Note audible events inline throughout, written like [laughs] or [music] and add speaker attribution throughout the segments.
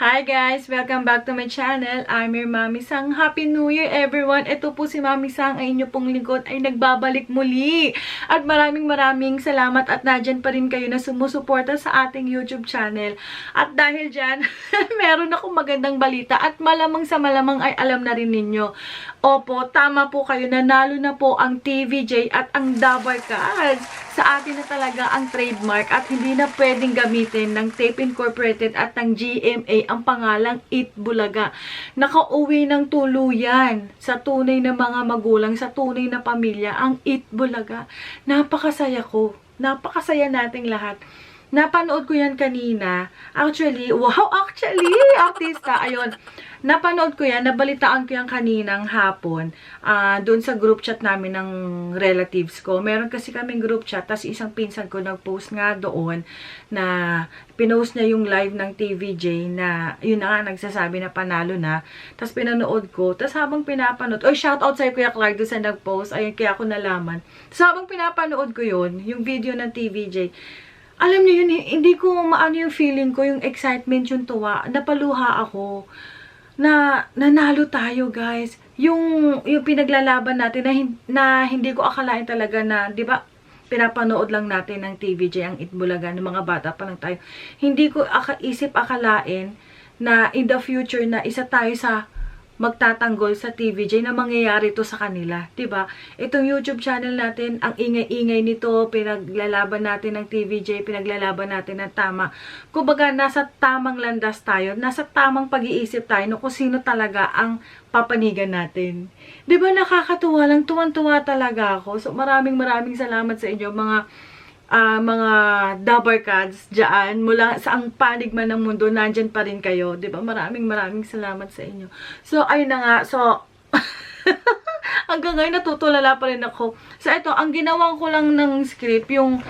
Speaker 1: Hi guys! Welcome back to my channel. I'm your Mami Sang. Happy New Year everyone! Ito po si Mami Sang, ay inyo pong lingkod ay nagbabalik muli. At maraming maraming salamat at nadyan pa rin kayo na sumusuporta sa ating YouTube channel. At dahil dyan, [laughs] meron akong magandang balita at malamang sa malamang ay alam na rin ninyo. Opo, tama po kayo. Nanalo na po ang TVJ at ang Dabar Cards. Sa atin na talaga ang trademark at hindi na pwedeng gamitin ng Tape Incorporated at ng GMA ang pangalang Eat Bulaga. Nakauwi ng tuluyan sa tunay na mga magulang, sa tunay na pamilya, ang Eat Bulaga. Napakasaya ko. Napakasaya nating lahat. Napanood ko yan kanina. Actually, wow, actually, artista, ayun. Napanood ko yan, nabalitaan ko yan kaninang hapon. ah doon sa group chat namin ng relatives ko. Meron kasi kaming group chat, tapos isang pinsan ko nag-post nga doon na pinost niya yung live ng TVJ na, yun na nga, nagsasabi na panalo na. Tapos pinanood ko. Tapos habang pinapanood, oh, shout out sa Kuya Clark doon sa nag-post. Ayun, kaya ako nalaman. Tapos habang pinapanood ko yun, yung video ng TVJ, alam niyo yun, hindi ko maano yung feeling ko, yung excitement, yung tuwa. Napaluha ako na nanalo tayo, guys. Yung, yung pinaglalaban natin na, na hindi ko akalain talaga na, di ba, pinapanood lang natin ng TVJ ang Itbulaga ng mga bata pa lang tayo. Hindi ko aka isip akalain na in the future na isa tayo sa magtatanggol sa TVJ na mangyayari to sa kanila, 'di ba? Itong YouTube channel natin, ang ingay-ingay nito, pinaglalaban natin ng TVJ, pinaglalaban natin ng tama. Kumbaga nasa tamang landas tayo, nasa tamang pag-iisip tayo no kung sino talaga ang papanigan natin. 'Di ba nakakatuwa lang, tuwan-tuwa talaga ako. So maraming maraming salamat sa inyo mga ah, mga Dabarkads dyan, mula sa ang panig man ng mundo, nandyan pa rin kayo. ba Maraming maraming salamat sa inyo. So, ayun na nga. So, [laughs] hanggang ngayon natutulala pa rin ako. So, ito, ang ginawa ko lang ng script, yung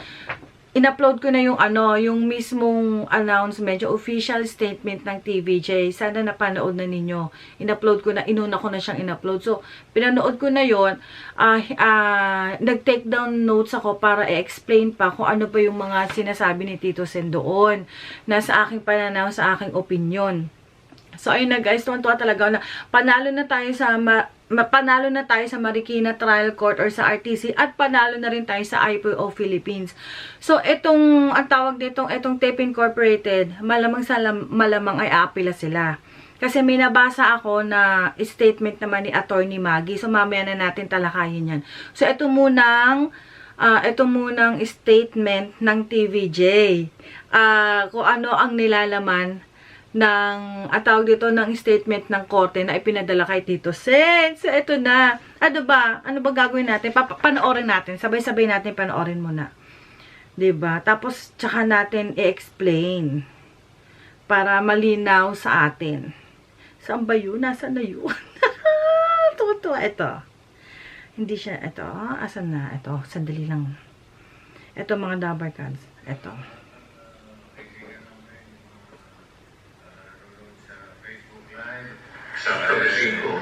Speaker 1: in-upload ko na yung ano, yung mismong announcement, yung official statement ng TVJ. Sana napanood na ninyo. In-upload ko na, inuna ko na siyang in-upload. So, pinanood ko na yon ah ah, nag-take down notes ako para i-explain pa kung ano pa yung mga sinasabi ni Tito Sen doon na sa aking pananaw, sa aking opinion. So, ayun na guys, tuwan-tuwa talaga na panalo na tayo sa ma- panalo na tayo sa Marikina Trial Court or sa RTC at panalo na rin tayo sa IPO Philippines. So, itong, ang tawag ditong, itong Tape Incorporated, malamang sa lam- malamang ay aapila sila. Kasi may nabasa ako na statement naman ni Attorney Maggie. So, mamaya na natin talakayin yan. So, ito munang, ah ito munang statement ng TVJ. Ah, kung ano ang nilalaman ng at tawag dito ng statement ng korte na ipinadala kay Tito Sen. So, ito na. Ano ba? Ano ba gagawin natin? Papa panoorin natin. Sabay-sabay natin panoorin muna. 'Di ba? Tapos, tsaka natin i-explain para malinaw sa atin. Saan ba yun? Nasaan na yun? [laughs] Tuto, ito. Hindi siya, ito. Asan na? Ito, sandali lang. Ito mga double cards. Ito.
Speaker 2: Sa television ko.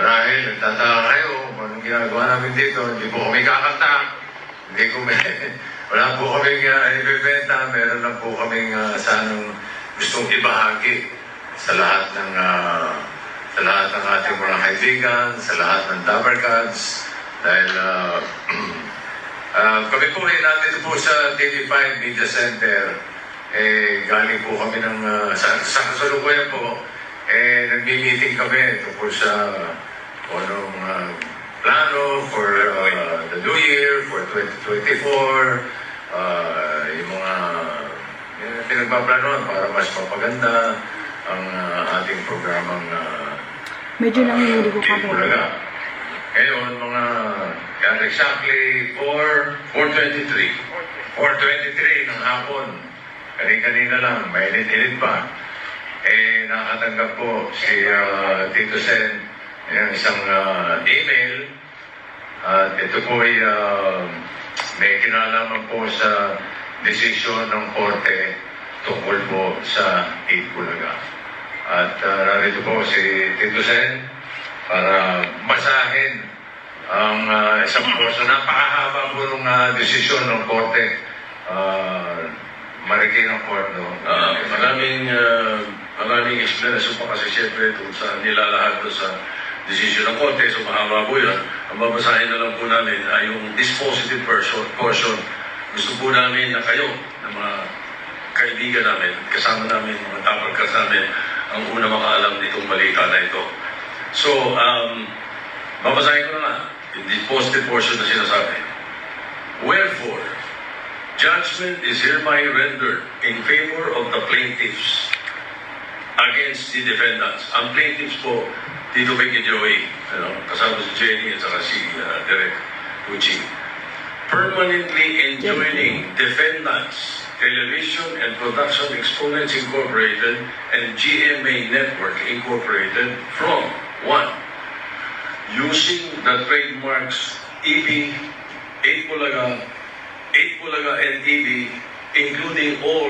Speaker 2: Marahil, nagtataka kayo kung anong ginagawa namin dito. Hindi po kami kakanta. Hindi ko may... [laughs] Wala po kaming uh, ibibenta. Meron lang po kaming uh, sanang gustong ibahagi sa lahat ng uh, sa lahat ng ating mga kaibigan, sa lahat ng Dabarkads. Dahil uh, uh, [clears throat] kami po ay nandito po sa TV5 Media Center. Eh, galing po kami ng uh, sa, sa kasalukuyan po eh, nagmi-meeting kami tungkol sa kung anong ah, plano for ah, the new year, for 2024, ah, yung mga yung pinagpaplanoan para mas mapaganda ang ah, ating programang uh,
Speaker 1: Medyo nangyayari ko kami.
Speaker 2: Bulaga. Ngayon, mga yan exactly 4, 4.23. 4.23 ng hapon. Kanina-kanina lang, mainit-init pa eh nakatanggap po si uh, Tito Sen ng isang uh, email at ito po ay uh, may kinalaman po sa desisyon ng korte tungkol po sa 8 Bulaga. At uh, narito po si Tito Sen para basahin ang uh, isang porso. Napakahaba po ng uh, desisyon ng korte. Uh, Marikina Court, no?
Speaker 3: Ah, maraming ah, maraming explanation pa kasi siyempre kung sa nilalahad doon sa decision ng korte, so mahaba po yun. Ang babasahin na lang po namin ay yung dispositive portion. portion. Gusto po namin na kayo, na mga kaibigan namin, kasama namin, mga tapagkas namin, ang una makaalam nitong balita na ito. So, um, babasahin ko na nga, yung dispositive portion na sinasabi. Wherefore, judgment is hereby rendered in favor of the plaintiffs against the defendants. Ang plaintiffs po, Vic and Joey, ano, kasama si Jenny at saka si uh, Derek Pucci, permanently enjoining defendants, Television and Production Exponents Incorporated and GMA Network Incorporated from 1. Using the trademarks EB, 8 Bulaga, 8 Bulaga and EB, including all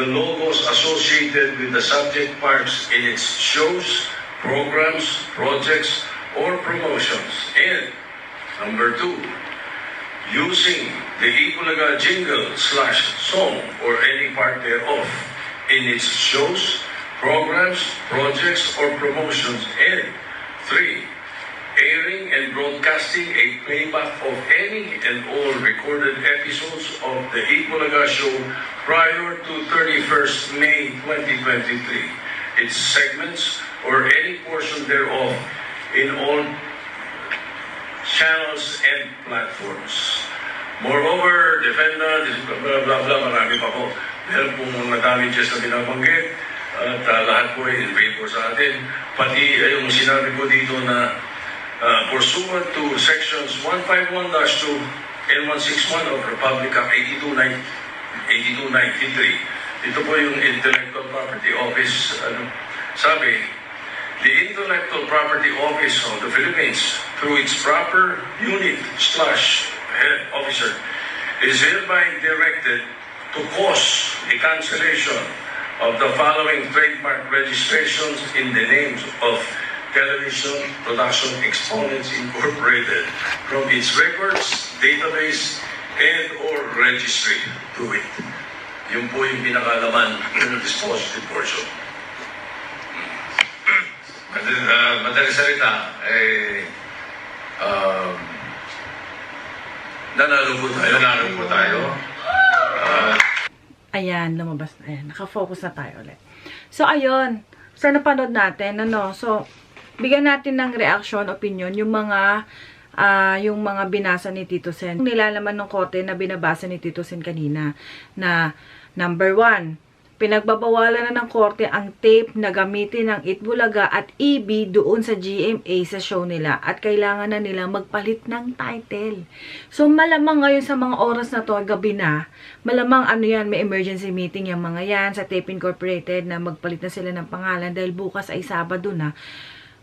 Speaker 3: the logos associated with the subject marks in its shows, programs, projects, or promotions. And number two, using the Ipulaga jingle slash song or any part thereof in its shows, programs, projects, or promotions. And three, airing and broadcasting a playback of any and all recorded episodes of the Ipulaga show prior to 31st May 2023, its segments or any portion thereof in all channels and platforms. Moreover, defendant, blah, blah, blah, marami pa po. Meron pong mga damages na binabanggit at uh, lahat po ay favor sa atin. Pati ay yung sinabi ko dito na uh, pursuant to sections 151-2 and 161 of Republic Act 8290 8293. Ito po yung Intellectual Property Office. Ano, sabi, the Intellectual Property Office of the Philippines, through its proper unit slash head officer, is hereby directed to cause the cancellation of the following trademark registrations in the names of Television Production Exponents Incorporated from its records, database, and or registry to it. Yun po yung pinakalaman ng dispositive portion.
Speaker 2: Madali, uh, madali salita, eh, um,
Speaker 3: Nanalo po tayo.
Speaker 2: nanalo po tayo. Ah,
Speaker 1: Ayan, lumabas na. Ayan, nakafocus na tayo ulit. So, ayun. Sa napanood natin, ano, so, bigyan natin ng reaction, opinion, yung mga, ah, yung mga binasa ni Tito Sen. Nilalaman ng korte na binabasa ni Tito Sen kanina, na, number one, pinagbabawalan na ng korte ang tape na gamitin ng Itbulaga at EB doon sa GMA sa show nila at kailangan na nila magpalit ng title. So malamang ngayon sa mga oras na to, gabi na, malamang ano yan, may emergency meeting yung mga yan sa Tape Incorporated na magpalit na sila ng pangalan dahil bukas ay Sabado na.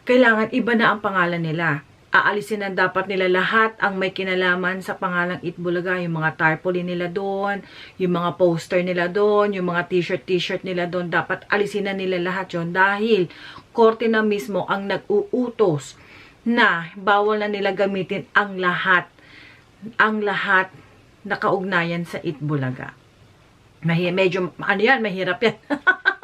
Speaker 1: Kailangan iba na ang pangalan nila aalisin na dapat nila lahat ang may kinalaman sa pangalang Itbulaga, yung mga tarpaulin nila doon, yung mga poster nila doon, yung mga t-shirt t-shirt nila doon, dapat alisin na nila lahat yon dahil korte na mismo ang nag-uutos na bawal na nila gamitin ang lahat ang lahat na kaugnayan sa Itbulaga. Mahi medyo, ano yan, mahirap yan. [laughs]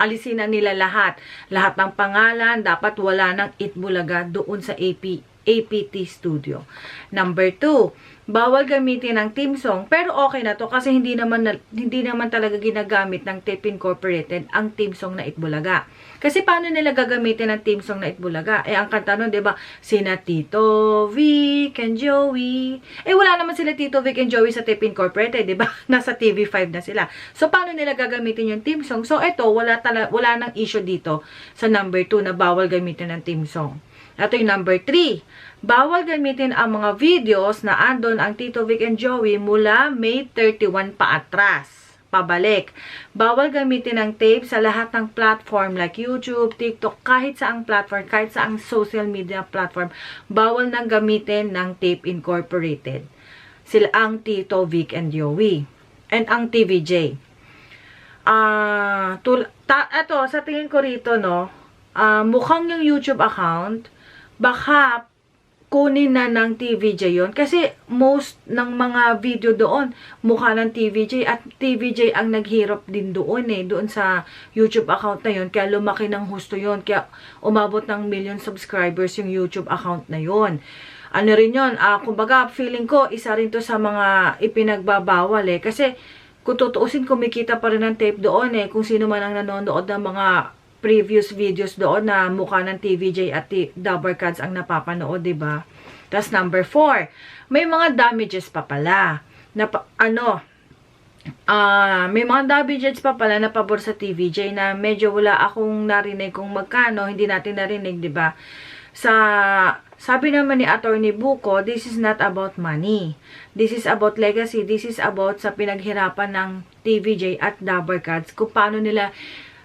Speaker 1: alisin na nila lahat. Lahat ng pangalan, dapat wala ng Itbulaga doon sa AP, APT Studio. Number two, bawal gamitin ng team song, pero okay na to kasi hindi naman, na- hindi naman talaga ginagamit ng Tape Incorporated ang team song na Itbulaga. Kasi paano nila gagamitin ang team song na Itbulaga? Eh, ang kanta nun, di ba, sina Tito, Vic, and Joey. Eh, wala naman sila Tito, Vic, and Joey sa Tape Incorporated, di ba? [laughs] Nasa TV5 na sila. So, paano nila gagamitin yung team song? So, eto, wala, tala, wala nang issue dito sa number 2 na bawal gamitin ng team song. Ito yung number 3. Bawal gamitin ang mga videos na andon ang Tito Vic and Joey mula May 31 pa atras pabalik. Bawal gamitin ang tape sa lahat ng platform like YouTube, TikTok, kahit saang platform, kahit saang social media platform, bawal nang gamitin ng tape incorporated. Sila ang Tito, Vic, and Joey. And ang TVJ. Ah, ta eto, sa tingin ko rito, no, ah, mukhang yung YouTube account, baka kunin na ng TVJ yon Kasi most ng mga video doon, mukha ng TVJ at TVJ ang naghirap din doon eh, doon sa YouTube account na yon Kaya lumaki ng husto yon Kaya umabot ng million subscribers yung YouTube account na yon Ano rin yon ah, kumbaga feeling ko, isa rin to sa mga ipinagbabawal eh. Kasi kung tutuusin, kumikita pa rin ng tape doon eh. Kung sino man ang nanonood ng mga previous videos doon na mukha ng TVJ at Dabber Cats ang napapanood, ba? Tapos number four, may mga damages pa pala. Na ano, ah may mga damages pa pala na pabor sa TVJ na medyo wala akong narinig kung magkano, hindi natin narinig, ba? Sa sabi naman ni Attorney Buko, this is not about money. This is about legacy. This is about sa pinaghirapan ng TVJ at Dabber Cats kung paano nila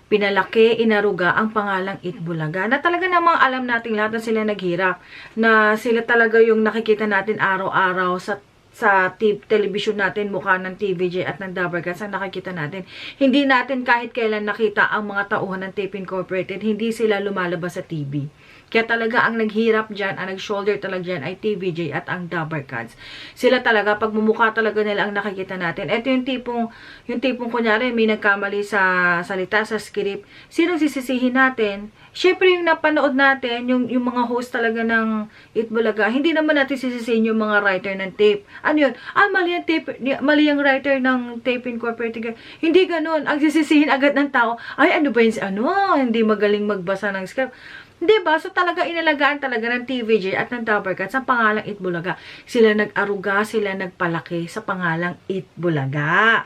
Speaker 1: pinalaki, inaruga ang pangalang Itbulaga. Na talaga namang alam natin lahat na sila naghirap. Na sila talaga yung nakikita natin araw-araw sa sa television natin, mukha ng TVJ at ng Dabber Cats ang nakikita natin. Hindi natin kahit kailan nakita ang mga tauhan ng Tape Incorporated, hindi sila lumalabas sa TV. Kaya talaga ang naghirap dyan, ang nag-shoulder talaga dyan ay TVJ at ang Dabber Cats. Sila talaga, pagmumukha talaga nila ang nakikita natin. Ito yung tipong, yung tipong kunyari, may nagkamali sa salita, sa script. Sinong sisisihin natin? Siyempre yung napanood natin, yung, yung mga host talaga ng Itbulaga, hindi naman natin sisisihin yung mga writer ng tape. Ano yun? Ah, mali yung tape, mali yung writer ng Tape Incorporated. Hindi ganun. Ang sisisihin agad ng tao, ay ano ba yun ano? Hindi magaling magbasa ng script. Di ba? So talaga inalagaan talaga ng TVJ at ng Dabber Cats ang pangalang Itbulaga. Sila nag-aruga, sila nagpalaki sa pangalang Itbulaga.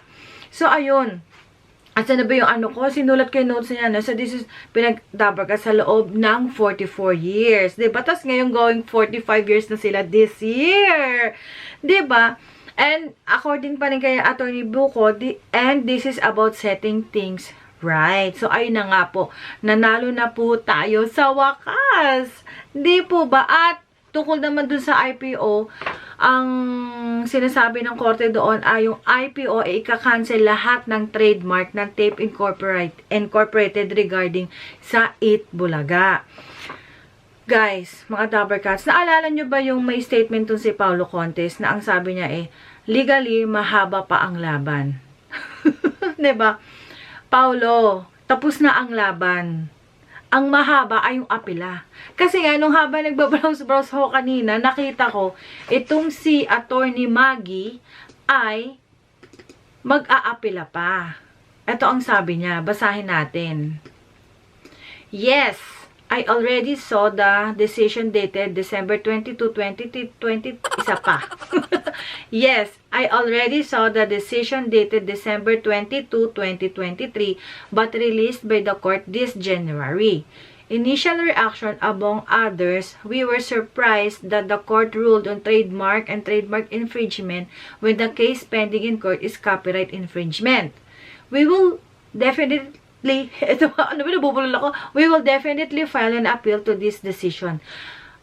Speaker 1: So ayun. At saan na ba yung ano ko? Sinulat ko yung notes niya. No? So, this is pinag-dabber ka sa loob ng 44 years. Diba? Tapos ngayon going 45 years na sila this year. Diba? And according pa rin kay Attorney Buko, the, and this is about setting things right. So, ayun na nga po. Nanalo na po tayo sa wakas. Di po ba? At tungkol naman dun sa IPO, ang sinasabi ng korte doon ay yung IPO ay ika-cancel lahat ng trademark ng Tape Incorporate, Incorporated regarding sa It Bulaga. Guys, mga Dabber Cats, naalala nyo ba yung may statement tun si Paulo Contes na ang sabi niya eh, legally, mahaba pa ang laban. [laughs] ba? Paulo, tapos na ang laban. Ang mahaba ay yung apila. Kasi nga, nung haba nagbabrowse-browse ako kanina, nakita ko, itong si Attorney Maggie ay mag-aapila pa. Ito ang sabi niya. Basahin natin. Yes, I already saw the decision dated December 22, 2020, isa pa. [laughs] yes, I already saw the decision dated December 22, 2023, but released by the court this January. Initial reaction among others, we were surprised that the court ruled on trademark and trademark infringement when the case pending in court is copyright infringement. We will definitely [laughs] ito ano ba nabubulol ako. We will definitely file an appeal to this decision.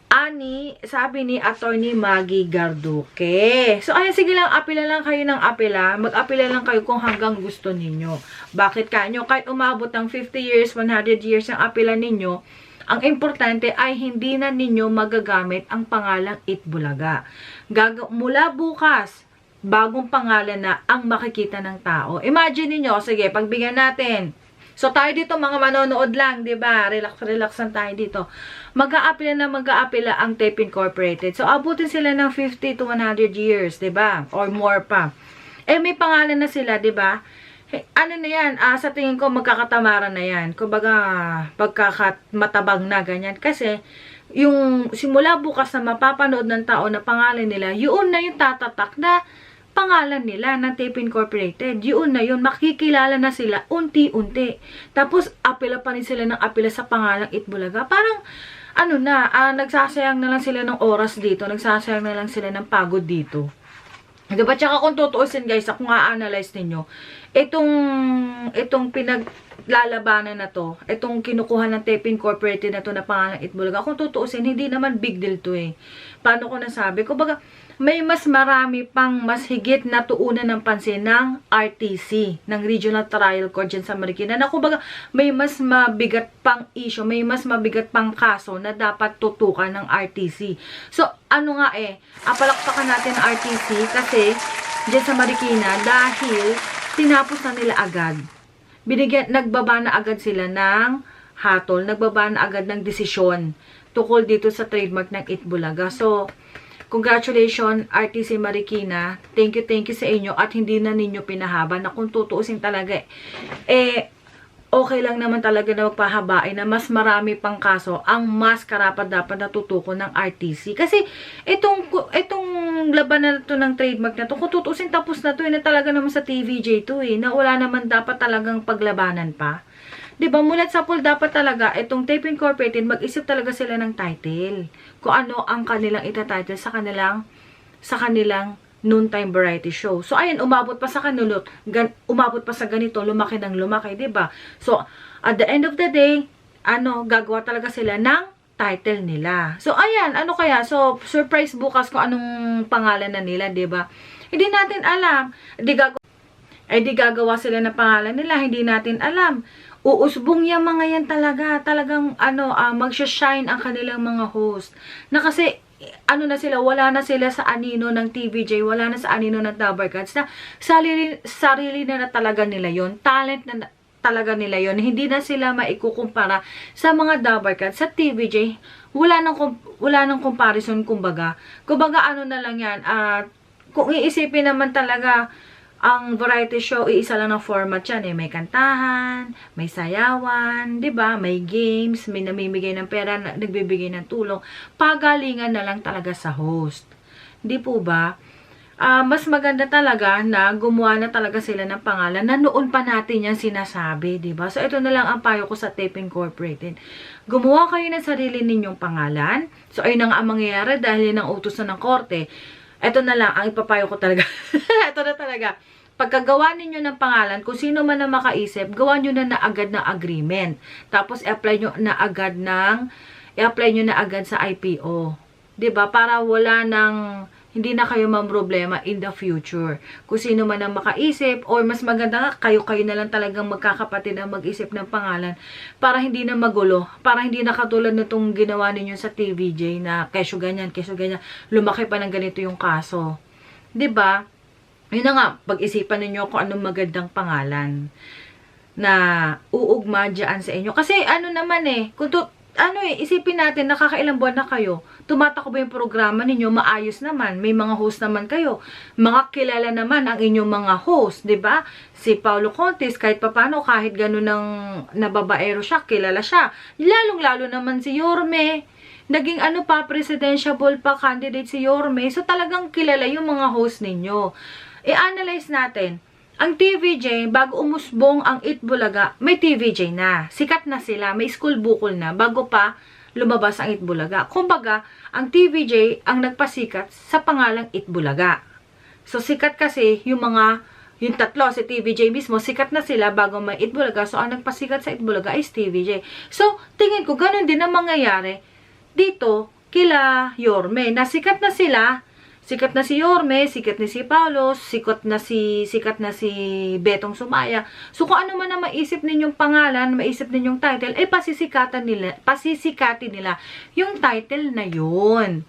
Speaker 1: Ani sabi ni attorney Maggie Garduque. So ayun sige lang apila lang kayo ng apila. Mag-apila lang kayo kung hanggang gusto ninyo. Bakit kanyo kahit umabot ng 50 years 100 years ang apila ninyo ang importante ay hindi na ninyo magagamit ang pangalang Itbulaga. Gag mula bukas, bagong pangalan na ang makikita ng tao. Imagine niyo, sige, pagbigyan natin. So, tayo dito, mga manonood lang, di ba? Relax, relax lang tayo dito. Mag-a-apila na mag-a-apila ang Tape Incorporated. So, abutin sila ng 50 to 100 years, di ba? Or more pa. Eh, may pangalan na sila, di ba? Eh, ano na yan? Ah, sa tingin ko, magkakatamaran na yan. Kumbaga, pagkakamatabang na, ganyan. Kasi, yung simula bukas na mapapanood ng tao na pangalan nila, yun na yung tatatak na pangalan nila ng Tape Incorporated. Yun na yun. Makikilala na sila unti-unti. Tapos, apila pa rin sila ng apila sa pangalang Itbulaga. Parang, ano na, ah, nagsasayang na lang sila ng oras dito. Nagsasayang na lang sila ng pagod dito. Diba? Tsaka kung tutuusin guys, kung a-analyze ninyo, itong, itong pinaglalabanan na to, itong kinukuha ng Tape Incorporated na to na pangalang Itbulaga, kung tutuusin, hindi naman big deal to eh. Paano ko nasabi? Kumbaga, may mas marami pang mas higit na tuunan ng pansin ng RTC, ng Regional Trial Court dyan sa Marikina, na kumbaga may mas mabigat pang issue, may mas mabigat pang kaso na dapat tutukan ng RTC. So, ano nga eh, apalakpakan natin ang RTC kasi dyan sa Marikina dahil tinapos na nila agad. Binigyan, nagbaba na agad sila ng hatol, nagbaba na agad ng desisyon tukol dito sa trademark ng Itbulaga. So, Congratulations, RTC Marikina. Thank you, thank you sa inyo at hindi na ninyo pinahaba na kung tutuusin talaga eh, okay lang naman talaga na magpahabain na mas marami pang kaso ang mas karapat dapat natutuko ng RTC. Kasi itong, itong laban na to ng trademark na to, kung tutuusin tapos na to, eh, na talaga naman sa TVJ to eh, na wala naman dapat talagang paglabanan pa. 'Di ba mulat sa pool dapat talaga itong Tape Incorporated mag-isip talaga sila ng title. Kung ano ang kanilang itatitle sa kanilang sa kanilang noontime variety show. So ayun umabot pa sa kanulot, gan, umabot pa sa ganito, lumaki ng lumaki, 'di ba? So at the end of the day, ano, gagawa talaga sila ng title nila. So ayan, ano kaya? So surprise bukas kung anong pangalan na nila, 'di ba? Hindi natin alam. Di gagawa ay di gagawa sila ng pangalan nila, hindi natin alam uusbong yung mga yan talaga. Talagang, ano, uh, magsha-shine ang kanilang mga host. Na kasi, ano na sila, wala na sila sa anino ng TVJ, wala na sa anino ng Gods, na sarili, sarili na na talaga nila yon talent na talaga nila yon hindi na sila maikukumpara sa mga Dabber Cats sa TVJ. Wala nang, wala nang comparison, kumbaga. Kumbaga, ano na lang yan, uh, kung iisipin naman talaga, ang variety show, iisa lang ng format yan eh. May kantahan, may sayawan, ba? May games, may namimigay ng pera, nagbibigay ng tulong. Pagalingan na lang talaga sa host. Hindi po ba? Uh, mas maganda talaga na gumawa na talaga sila ng pangalan na noon pa natin yan sinasabi, ba? So ito na lang ang payo ko sa Tape Incorporated. Gumawa kayo ng sarili ninyong pangalan. So ayun ang mangyayari dahil yan ang utos na ng korte ito na lang, ang ipapayo ko talaga. [laughs] ito na talaga. Pagkagawa ninyo ng pangalan, kung sino man na makaisip, gawa nyo na na agad ng agreement. Tapos, i-apply nyo na agad ng, i-apply nyo na agad sa IPO. ba Para wala nang, hindi na kayo problema in the future. Kung sino man ang makaisip, or mas maganda nga, kayo-kayo na lang talagang magkakapatid na mag-isip ng pangalan para hindi na magulo, para hindi na katulad nitong ginawa ninyo sa TVJ na kesyo ganyan, kesyo ganyan, lumaki pa ng ganito yung kaso. ba Yun na nga, pag-isipan ninyo kung anong magandang pangalan na uugma dyan sa inyo. Kasi ano naman eh, kung to, ano eh, isipin natin, nakakailang buwan na kayo, tumatakbo yung programa ninyo, maayos naman, may mga host naman kayo, mga kilala naman ang inyong mga host, ba diba? Si Paulo Contes, kahit papano, kahit gano'n ng nababaero siya, kilala siya. Lalong-lalo naman si Yorme, naging ano pa, presidential pa candidate si Yorme, so talagang kilala yung mga host ninyo. I-analyze natin, ang TVJ, bago umusbong ang Itbulaga, may TVJ na. Sikat na sila, may school bukol na, bago pa lumabas ang Itbulaga. Kumbaga, ang TVJ ang nagpasikat sa pangalang Itbulaga. So, sikat kasi yung mga, yung tatlo, si TVJ mismo, sikat na sila bago may Itbulaga. So, ang nagpasikat sa Itbulaga is TVJ. So, tingin ko, ganun din ang mangyayari dito kila Yorme. Nasikat na sila, Sikat na si Yorme, sikat na si Paulo, sikat na si sikat na si Betong Sumaya. So kung ano man ang maisip ninyong pangalan, maisip ninyong title, eh pasisikatan nila, pasisikatin nila yung title na yun.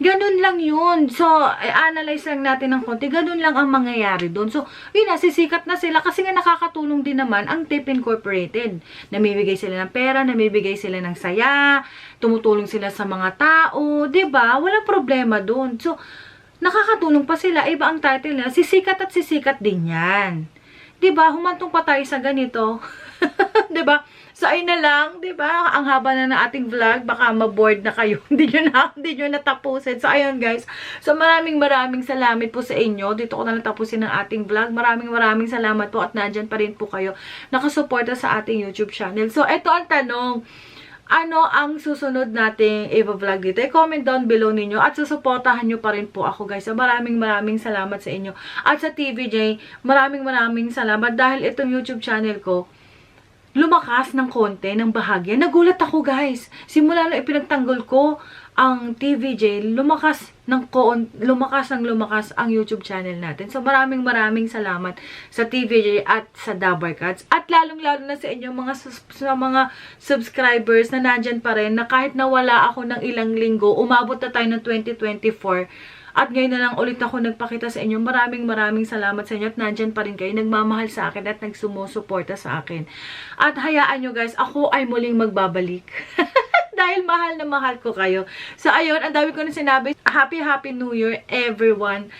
Speaker 1: Ganun lang yun. So, eh, analyze lang natin ng konti. Ganun lang ang mangyayari doon. So, yun na, sisikat na sila kasi nga nakakatulong din naman ang Tip Incorporated. Namibigay sila ng pera, namibigay sila ng saya, tumutulong sila sa mga tao, ba Walang problema doon. So, nakakatulong pa sila. Iba ang title nila. Sisikat at sisikat din yan. ba diba? Humantong pa tayo sa ganito. ba [laughs] diba? So, ayun na lang, ba? Ang haba na ng ating vlog, baka ma-board na kayo. [laughs] hindi niyo na, hindi niyo natapusin. So, ayun guys. So, maraming maraming salamat po sa inyo. Dito ko na lang tapusin ang ating vlog. Maraming maraming salamat po at nandiyan pa rin po kayo nakasuporta sa ating YouTube channel. So, ito ang tanong ano ang susunod nating i-vlog dito. I-comment down below ninyo at susuportahan nyo pa rin po ako guys. So, maraming maraming salamat sa inyo. At sa TVJ, maraming maraming salamat dahil itong YouTube channel ko, lumakas ng konti, ng bahagya. Nagulat ako, guys. Simula na ipinagtanggol ko ang TVJ, lumakas ng koon, lumakas ng lumakas ang YouTube channel natin. So maraming maraming salamat sa TVJ at sa Dabar Cats. At lalong-lalo na sa inyo mga sa mga subscribers na nandyan pa rin na kahit nawala ako ng ilang linggo, umabot na tayo ng 2024. At ngayon na lang ulit ako nagpakita sa inyo. Maraming maraming salamat sa inyo at nandyan pa rin kayo. Nagmamahal sa akin at nagsumusuporta sa akin. At hayaan nyo guys, ako ay muling magbabalik. [laughs] Dahil mahal na mahal ko kayo. So ayun, ang dami ko na sinabi. Happy Happy New Year everyone.